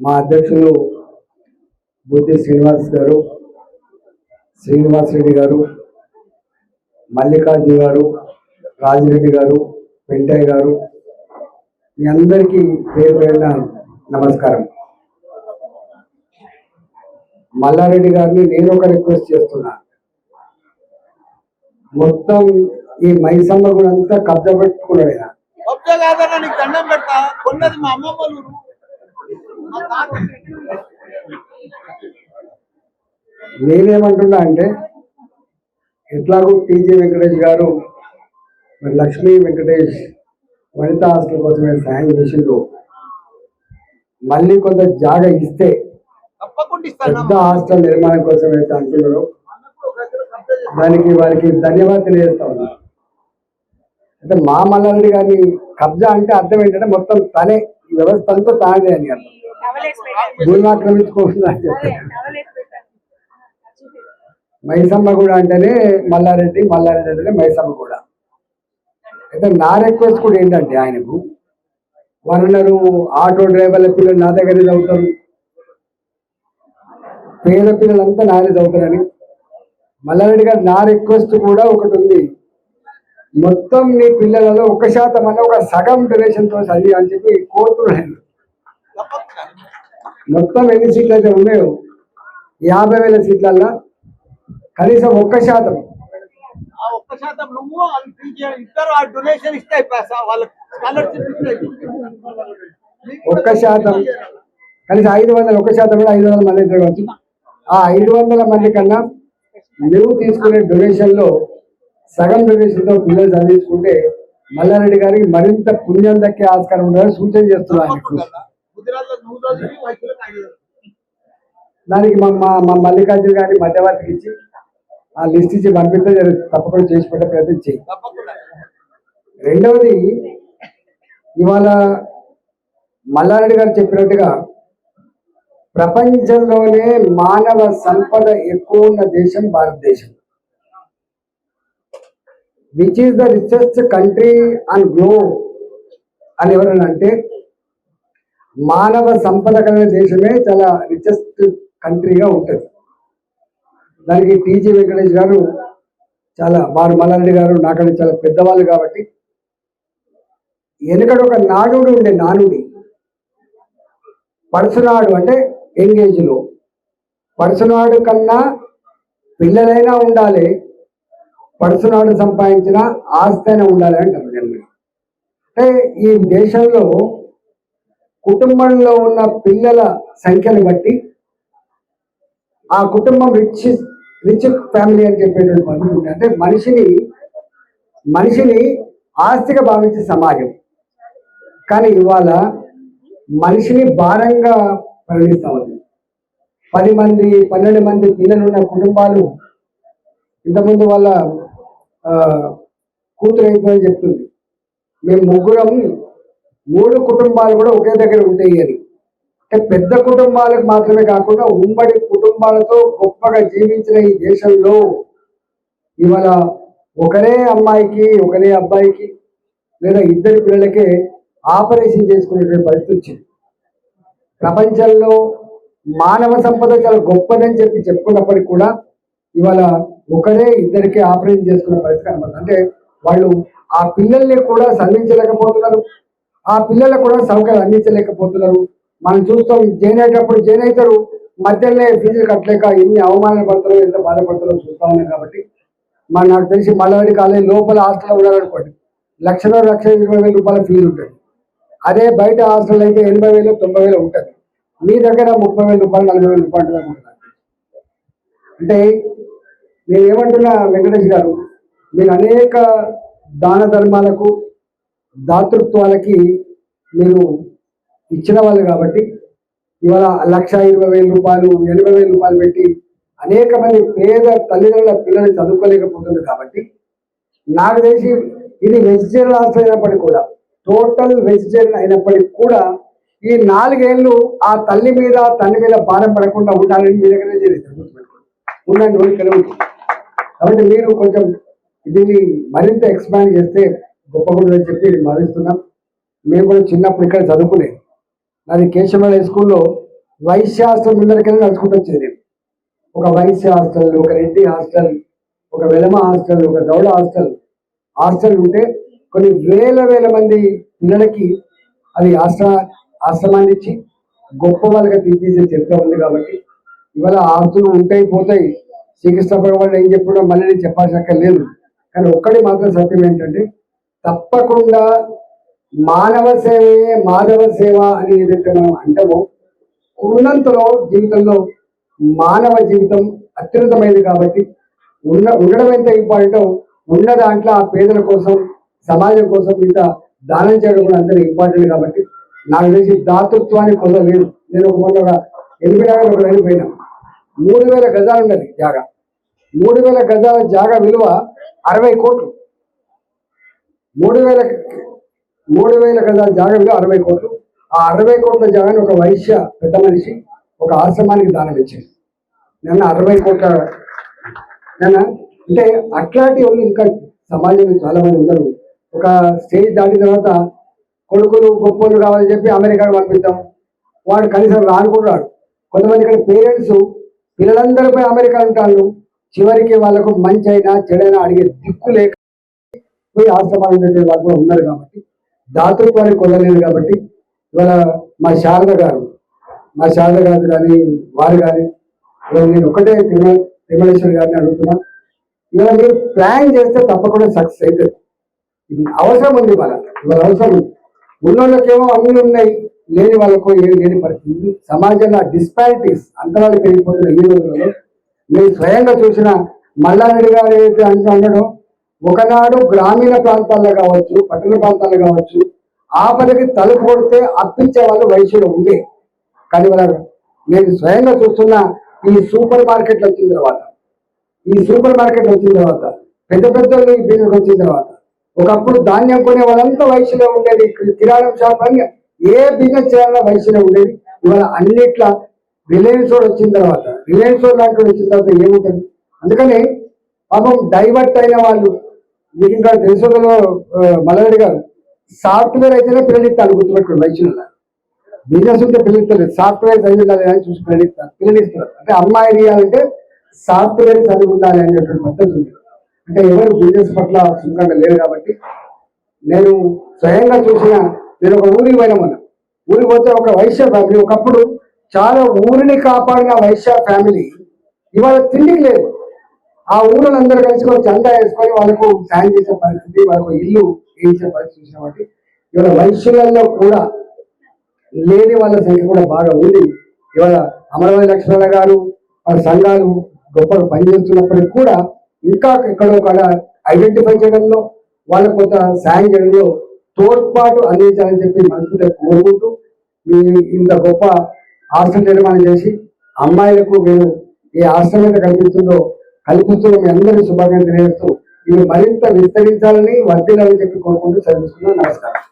మా అధ్యక్షులు బుద్ధి శ్రీనివాస్ గారు శ్రీనివాస్ రెడ్డి గారు మల్లికార్జున గారు రాజిరెడ్డి గారు వెంకయ్య గారు మీ అందరికీ పేరు పేరున నమస్కారం. మల్లారెడ్డి గారిని నేను ఒక రిక్వెస్ట్ చేస్తున్నా. మొత్తం ఈ మైసమ్మ కూడా అంతా కబ్జా పెట్టుకున్నాడు ఆయన. దండం పెడతా. కొన్నది మా అమ్మమ్మ నేనేమంటున్నా అంటే ఎట్లాగో టీజీ వెంకటేష్ గారు మరి లక్ష్మీ వెంకటేష్ వనిత హాస్టల్ కోసమే సాయం చేసిండ్రు. మళ్ళీ కొంత జాగా ఇస్తే పెద్ద హాస్టల్ నిర్మాణం కోసం అయితే అంటున్నారు. దానికి వారికి ధన్యవాదాలు తెలియజేస్తా ఉన్నా. అయితే మా మల్లారెడ్డి గారిని కబ్జా అంటే అర్థం ఏంటంటే మొత్తం తనే ఈ వ్యవస్థ అంతా తానే అని అర్థం. భూమి మైసమ్మ కూడా అంటేనే మల్లారెడ్డి మల్లారెడ్డి అంటేనే మైసమ్మ కూడా అయితే నా రిక్వెస్ట్ కూడా ఏంటంటే ఆయనకు అన్నారు ఆటో డ్రైవర్ల పిల్లలు నా దగ్గర చదువుతారు. పేద పిల్లలంతా నానే చదువుతారని. మల్లారెడ్డి గారు నా రిక్వెస్ట్ కూడా ఒకటి ఉంది. మొత్తం నీ పిల్లలలో ఒక శాతం అన్న ఒక సగం డొనేషన్తో చదివి అని చెప్పి కోరుతున్నాను మొత్తం ఎన్ని సీట్లు అయితే ఉన్నాయో యాభై వేల సీట్లల్లో కనీసం ఒక్క శాతం. ఒక్క శాతం కనీసం ఐదు వందల ఒక్క శాతం కూడా ఐదు వందల మంది అయితే ఆ ఐదు వందల మంది కన్నా నువ్వు తీసుకునే డొనేషన్లో సగం డొనేషన్తో పిల్లలు చదివించుకుంటే మల్లారెడ్డి గారికి మరింత పుణ్యం దక్కే ఆస్కారం ఉందని సూచన చేస్తున్నాను దానికి మా మా మల్లికార్జున గారిని మధ్యవర్తికి ఇచ్చి ఆ లిస్ట్ ఇచ్చి పంపిస్తే. తప్పకుండా చేసి పెట్టే ప్రయత్నం చేయి. రెండవది ఇవాళ మల్లారెడ్డి గారు చెప్పినట్టుగా ప్రపంచంలోనే మానవ సంపద ఎక్కువ ఉన్న దేశం భారతదేశం. Which is the richest country and glow అని ఎవరన్నా అంటే మానవ సంపద కలిగిన దేశమే చాలా రిచెస్ట్ కంట్రీగా ఉంటుంది. దానికి టీజీ వెంకటేష్ గారు చాలా వారు మల్లారెడ్డి గారు నాకంటే చాలా పెద్దవాళ్ళు కాబట్టి వెనుకడ ఒక నానుడు ఉండే నానుడి. పడుసునాడు అంటే ఎంగేజ్లో పడుసునాడు కన్నా పిల్లలైనా ఉండాలి. పడుసునాడు సంపాదించిన ఆస్తి అయినా ఉండాలి అంటారు జన్మ అంటే ఈ దేశంలో కుటుంబంలో ఉన్న పిల్లల సంఖ్యను బట్టి ఆ కుటుంబం రిచ్ రిచ్ ఫ్యామిలీ అని చెప్పేటువంటి పద్ధతి అంటే మనిషిని మనిషిని ఆస్తిగా భావించే సమాజం. కానీ ఇవాళ మనిషిని భారంగా పరిగణిస్తా ఉంది. పది మంది పన్నెండు మంది పిల్లలున్న కుటుంబాలు ఇంతకుముందు వాళ్ళ కూతురు అయిపోయి చెప్తుంది. మేము ముగ్గురం మూడు కుటుంబాలు కూడా ఒకే దగ్గర ఉంటాయి అని అంటే పెద్ద కుటుంబాలకు మాత్రమే కాకుండా ఉమ్మడి కుటుంబాలతో గొప్పగా జీవించిన ఈ దేశంలో ఇవాళ ఒకరే అమ్మాయికి ఒకరే అబ్బాయికి లేదా ఇద్దరి పిల్లలకే ఆపరేషన్ చేసుకునేటువంటి పరిస్థితి వచ్చింది. ప్రపంచంలో మానవ సంపద చాలా గొప్పదని చెప్పి చెప్పుకున్నప్పటికీ కూడా ఇవాళ ఒకరే ఇద్దరికి ఆపరేషన్ చేసుకునే పరిస్థితి కనబడుతుంది. అంటే వాళ్ళు ఆ పిల్లల్ని కూడా సంధించలేకపోతున్నారు ఆ పిల్లలకు కూడా సౌకర్యాలు అందించలేకపోతున్నారు. మనం చూస్తాం జైన్ అయ్యేటప్పుడు జైన్ అవుతారు మధ్యలోనే ఫీజులు కట్టలేక ఎన్ని అవమానాలు పడతారో ఎంత బాధపడతారో చూస్తా ఉన్నాం కాబట్టి. మన నాకు తెలిసి మల్లవాడి కాలేజ్ లోపల హాస్టల్లో ఉన్నారనుకోండి లక్షలో లక్ష ఇరవై వేల రూపాయల ఫీజు ఉంటుంది. అదే బయట హాస్టల్ అయితే ఎనభై వేలు తొంభై వేలు ఉంటుంది. మీ దగ్గర ముప్పై వేల రూపాయలు నలభై వేల రూపాయలు అనుకుంటున్నాను అంటే నేను ఏమంటున్నా వెంకటేష్ గారు మీరు అనేక దాన ధర్మాలకు దాతృత్వాలకి మీరు ఇచ్చిన వాళ్ళు కాబట్టి ఇవాళ లక్ష ఇరవై వేల రూపాయలు ఎనభై వేల రూపాయలు పెట్టి అనేక మంది పేద తల్లిదండ్రుల పిల్లల్ని చదువుకోలేకపోతుంది కాబట్టి నాకు తెలిసి ఇది వెజిటేరియన్ హాస్టల్ అయినప్పటికీ కూడా టోటల్ వెజిటేరియన్ అయినప్పటికీ కూడా ఈ నాలుగేళ్ళు ఆ తల్లి మీద తల్లి మీద భారం పడకుండా ఉండాలని మీ దగ్గర చేస్తారు ఉండండి ఇక్కడ కాబట్టి మీరు కొంచెం దీన్ని మరింత ఎక్స్పాండ్ చేస్తే గొప్పగుంటుందని చెప్పి భావిస్తున్నాం. మేము కూడా చిన్నప్పుడు ఇక్కడ చదువుకునే నాది కేశవరావు హై స్కూల్లో వైశ్య హాస్టల్ ముందరికైనా నడుచుకుంటూ వచ్చేది ఒక వైశ్య హాస్టల్ ఒక రెడ్డి హాస్టల్ ఒక వెలమ హాస్టల్ ఒక గౌడ హాస్టల్. హాస్టల్ ఉంటే కొన్ని వేల వేల మంది పిల్లలకి అది ఆశ్ర ఆశ్రమాన్ని ఇచ్చి గొప్ప వాళ్ళగా తీర్చేసే చరిత్ర ఉంది కాబట్టి ఇవాళ ఆస్తులు ఉంటాయి పోతాయి. శ్రీకృష్ణ భగవాన్ ఏం చెప్పినా మళ్ళీ నేను చెప్పాల్సిన లేదు కానీ ఒక్కటి మాత్రం సత్యం ఏంటంటే తప్పకుండా మానవ సేవే మాధవ సేవ అని ఏదైతే మనం అంటామో ఉన్నంతలో జీవితంలో మానవ జీవితం అత్యున్నతమైనది కాబట్టి ఉన్న ఉండడం ఎంత ఇంపార్టెంటో ఉన్న దాంట్లో ఆ పేదల కోసం సమాజం కోసం ఇంత దానం చేయడం కూడా అంత ఇంపార్టెంట్ కాబట్టి నాకు తెలిసి దాతృత్వానికి కొద లేదు నేను ఒక మొన్న ఒక ఎనిమిది నగర్ ఒక వెళ్ళిపోయినా. మూడు వేల గజాలు ఉన్నది జాగా. మూడు వేల గజాల జాగా విలువ అరవై కోట్లు. మూడు వేల మూడు వేల గజాల జాగా అరవై కోట్లు. ఆ అరవై కోట్ల జాగాని ఒక వైశ్య పెద్ద మనిషి ఒక ఆశ్రమానికి దానం ఇచ్చింది నిన్న అరవై కోట్ల నిన్న అంటే అట్లాంటి వాళ్ళు ఇంకా సమాజంలో చాలా మంది ఉన్నారు ఒక స్టేజ్ దాటిన తర్వాత కొడుకులు గొప్పలు కావాలని చెప్పి అమెరికాకు పంపిద్దాం. వాడు కనీసం రాను కూడా రాడు. కొంతమంది ఇక్కడ పేరెంట్స్ పిల్లలందరిపై అమెరికా అంటారు చివరికి వాళ్ళకు మంచి అయినా చెడైనా అడిగే దిక్కు లేక పోయి ఆశ్రమాలు ఉండేటువంటి వాళ్ళు కూడా ఉన్నారు కాబట్టి దాతృత్వానికి కొనలేదు కాబట్టి ఇవాళ మా శారద గారు మా శారద గారు కానీ వారు కానీ ఇవాళ నేను ఒకటే తిరుమల తిరుమలేశ్వరి గారిని అడుగుతున్నా. ఇవాళ మీరు ప్లాన్ చేస్తే తప్పకుండా సక్సెస్ అవుతుంది. ఇది అవసరం ఉంది ఇవాళ ఇవాళ అవసరం ఉంది. ఉన్నోళ్ళకేమో అన్ని ఉన్నాయి లేని వాళ్ళకు లేని పరిస్థితి. సమాజంలో డిస్పారిటీస్ అంతరాలు పెరిగిపోతున్న ఈ రోజులలో. మీరు స్వయంగా చూసిన మల్లారెడ్డి గారు ఏదైతే అంటూ అన్నాడో ఒకనాడు గ్రామీణ ప్రాంతాల్లో కావచ్చు పట్టణ ప్రాంతాల్లో కావచ్చు ఆపదకి తలుపు కొడితే అప్పించే వాళ్ళు వయసులో ఉండే. కానీ నేను స్వయంగా చూస్తున్న ఈ సూపర్ మార్కెట్లు వచ్చిన తర్వాత ఈ సూపర్ మార్కెట్ వచ్చిన తర్వాత పెద్ద పెద్ద బిజినెస్ వచ్చిన తర్వాత ఒకప్పుడు ధాన్యం కొనే వాళ్ళంతా వయసులో ఉండేది కిరాణం షాప్ అని ఏ బిజినెస్ చేయాలన్నా వయసులో ఉండేది. ఇవాళ అన్నిట్లా రిలయన్స్ వాడు వచ్చిన తర్వాత రిలయన్స్ వాడు లాంటి వచ్చిన తర్వాత ఏముంటుంది? అందుకని పాపం డైవర్ట్ అయిన వాళ్ళు మీకు ఇంకా తెలుసు మలరెడ్డి గారు సాఫ్ట్వేర్ అయితేనే పిల్లలిస్తారు గుర్తుపెట్టుకోండి వైద్యుల బిజినెస్ ఉంటే పిల్లలు పిల్లలిస్తారు సాఫ్ట్వేర్ చదివి ఉండాలి అని చూసి పిల్లలిస్తారు పిల్లలిస్తారు. అంటే అమ్మాయి తీయాలంటే సాఫ్ట్వేర్ చదివి ఉండాలి అనేటువంటి పద్ధతి ఉంది. అంటే ఎవరు బిజినెస్ పట్ల సుఖంగా లేరు కాబట్టి నేను స్వయంగా చూసిన నేను ఒక ఊరికి పోయినా మొన్న. ఊరికి పోతే ఒక వైశ్య ఫ్యామిలీ ఒకప్పుడు చాలా ఊరిని కాపాడిన వైశ్య ఫ్యామిలీ. ఇవాళ తిండికి లేదు. ఆ ఊళ్ళో అందరూ కలిసి చందా వేసుకొని వాళ్ళకు సాయం చేసే పరిస్థితి వాళ్ళకు ఇల్లు వేయించే పరిస్థితి చూసిన కాబట్టి ఇవాళ వైశ్యులలో కూడా లేని వాళ్ళ సంఖ్య కూడా బాగా ఉంది. ఇవాళ అమరవల్లి లక్ష్మణ గారు వాళ్ళ సంఘాలు గొప్పగా పనిచేస్తున్నప్పటికీ కూడా ఇంకా ఎక్కడో కాడ ఐడెంటిఫై చేయడంలో వాళ్ళ కొంత సాయం చేయడంలో తోడ్పాటు అందించాలని చెప్పి మనసుతో కోరుకుంటూ మీ ఇంత గొప్ప ఆశ్రమ నిర్మాణం చేసి అమ్మాయిలకు మీరు ఏ ఆశ్రమం కల్పిస్తుందో కల్పిస్తున్న మీ అందరికీ శుభాకాంక్షలు తెలియజేస్తూ ఇవి మరింత విస్తరించాలని వర్తిల్లాలని చెప్పి కోరుకుంటూ చదివిస్తున్నాను నమస్కారం.